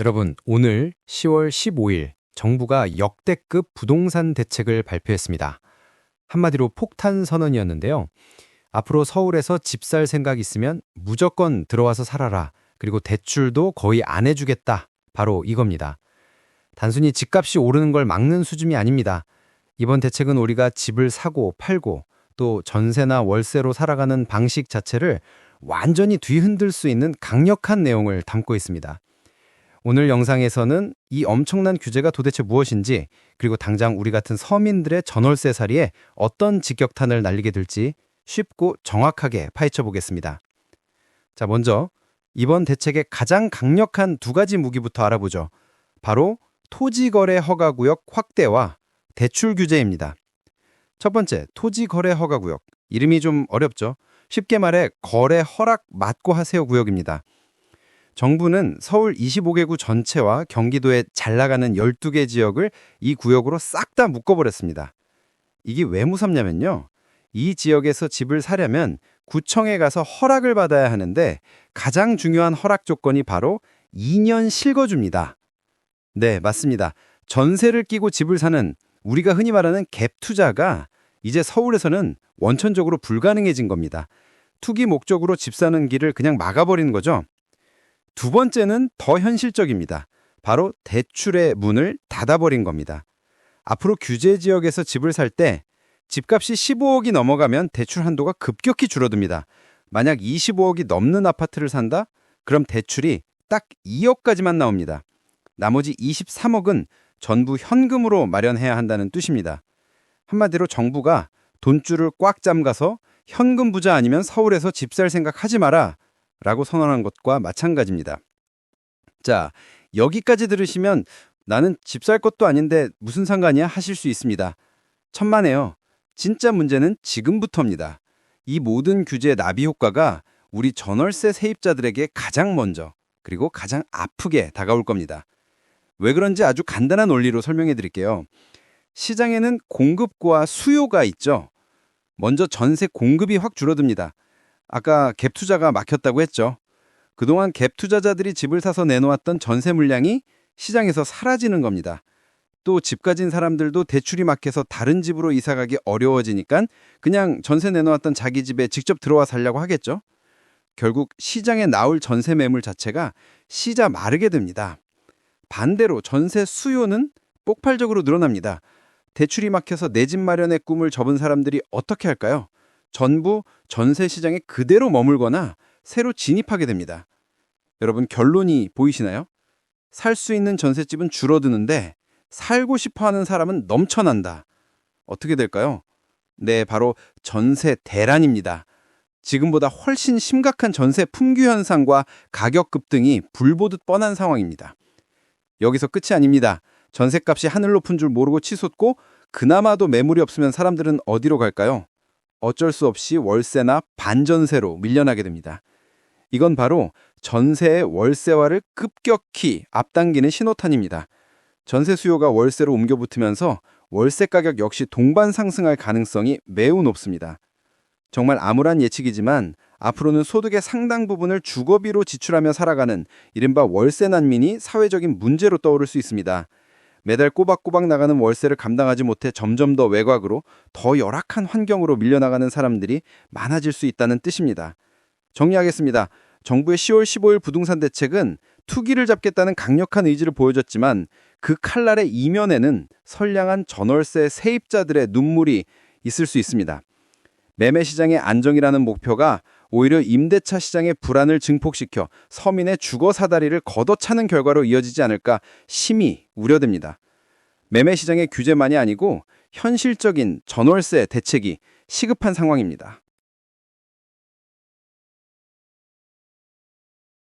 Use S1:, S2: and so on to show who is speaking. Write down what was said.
S1: 여러분, 오늘 10월 15일 정부가 역대급 부동산 대책을 발표했습니다. 한마디로 폭탄 선언이었는데요. 앞으로 서울에서 집 살 생각 있으면 무조건 들어와서 살아라. 그리고 대출도 거의 안 해주겠다. 바로 이겁니다. 단순히 집값이 오르는 걸 막는 수준이 아닙니다. 이번 대책은 우리가 집을 사고 팔고 또 전세나 월세로 살아가는 방식 자체를 완전히 뒤흔들 수 있는 강력한 내용을 담고 있습니다. 오늘 영상에서는 이 엄청난 규제가 도대체 무엇인지 그리고 당장 우리 같은 서민들의 전월세 살이에 어떤 직격탄을 날리게 될지 쉽고 정확하게 파헤쳐 보겠습니다. 자, 먼저 이번 대책의 가장 강력한 두 가지 무기부터 알아보죠. 바로 토지거래 허가구역 확대와 대출 규제입니다. 첫 번째, 토지거래 허가구역. 이름이 좀 어렵죠? 쉽게 말해 거래 허락 맞고 하세요 구역입니다. 정부는 서울 25개구 전체와 경기도에 잘 나가는 12개 지역을 이 구역으로 싹 다 묶어버렸습니다. 이게 왜 무섭냐면요. 이 지역에서 집을 사려면 구청에 가서 허락을 받아야 하는데 가장 중요한 허락 조건이 바로 2년 실거주입니다. 네, 맞습니다. 전세를 끼고 집을 사는 우리가 흔히 말하는 갭 투자가 이제 서울에서는 원천적으로 불가능해진 겁니다. 투기 목적으로 집 사는 길을 그냥 막아버리는 거죠. 두 번째는 더 현실적입니다. 바로 대출의 문을 닫아버린 겁니다. 앞으로 규제 지역에서 집을 살 때 집값이 15억이 넘어가면 대출 한도가 급격히 줄어듭니다. 만약 25억이 넘는 아파트를 산다? 그럼 대출이 딱 2억까지만 나옵니다. 나머지 23억은 전부 현금으로 마련해야 한다는 뜻입니다. 한마디로 정부가 돈줄을 꽉 잠가서 현금 부자 아니면 서울에서 집 살 생각 하지 마라 라고 선언한 것과 마찬가지입니다. 자, 여기까지 들으시면 나는 집 살 것도 아닌데 무슨 상관이야 하실 수 있습니다. 천만에요. 진짜 문제는 지금부터입니다. 이 모든 규제 나비 효과가 우리 전월세 세입자들에게 가장 먼저 그리고 가장 아프게 다가올 겁니다. 왜 그런지 아주 간단한 원리로 설명해 드릴게요. 시장에는 공급과 수요가 있죠. 먼저 전세 공급이 확 줄어듭니다. 아까 갭 투자가 막혔다고 했죠. 그동안 갭 투자자들이 집을 사서 내놓았던 전세 물량이 시장에서 사라지는 겁니다. 또 집 가진 사람들도 대출이 막혀서 다른 집으로 이사 가기 어려워지니까 그냥 전세 내놓았던 자기 집에 직접 들어와 살려고 하겠죠. 결국 시장에 나올 전세 매물 자체가 시자 마르게 됩니다. 반대로 전세 수요는 폭발적으로 늘어납니다. 대출이 막혀서 내 집 마련의 꿈을 접은 사람들이 어떻게 할까요? 전부 전세 시장에 그대로 머물거나 새로 진입하게 됩니다. 여러분 결론이 보이시나요? 살 수 있는 전셋집은 줄어드는데 살고 싶어 하는 사람은 넘쳐난다. 어떻게 될까요? 네, 바로 전세 대란입니다. 지금보다 훨씬 심각한 전세 품귀 현상과 가격 급등이 불보듯 뻔한 상황입니다. 여기서 끝이 아닙니다. 전세값이 하늘 높은 줄 모르고 치솟고 그나마도 매물이 없으면 사람들은 어디로 갈까요? 어쩔 수 없이 월세나 반전세로 밀려나게 됩니다. 이건 바로 전세의 월세화를 급격히 앞당기는 신호탄입니다. 전세 수요가 월세로 옮겨 붙으면서 월세 가격 역시 동반 상승할 가능성이 매우 높습니다. 정말 암울한 예측이지만 앞으로는 소득의 상당 부분을 주거비로 지출하며 살아가는 이른바 월세 난민이 사회적인 문제로 떠오를 수 있습니다. 매달 꼬박꼬박 나가는 월세를 감당하지 못해 점점 더 외곽으로 더 열악한 환경으로 밀려나가는 사람들이 많아질 수 있다는 뜻입니다. 정리하겠습니다. 정부의 10월 15일 부동산 대책은 투기를 잡겠다는 강력한 의지를 보여줬지만 그 칼날의 이면에는 선량한 전월세 세입자들의 눈물이 있을 수 있습니다. 매매 시장의 안정이라는 목표가 오히려 임대차 시장의 불안을 증폭시켜 서민의 주거 사다리를 걷어차는 결과로 이어지지 않을까 심히 우려됩니다. 매매 시장의 규제만이 아니고 현실적인 전월세 대책이 시급한 상황입니다.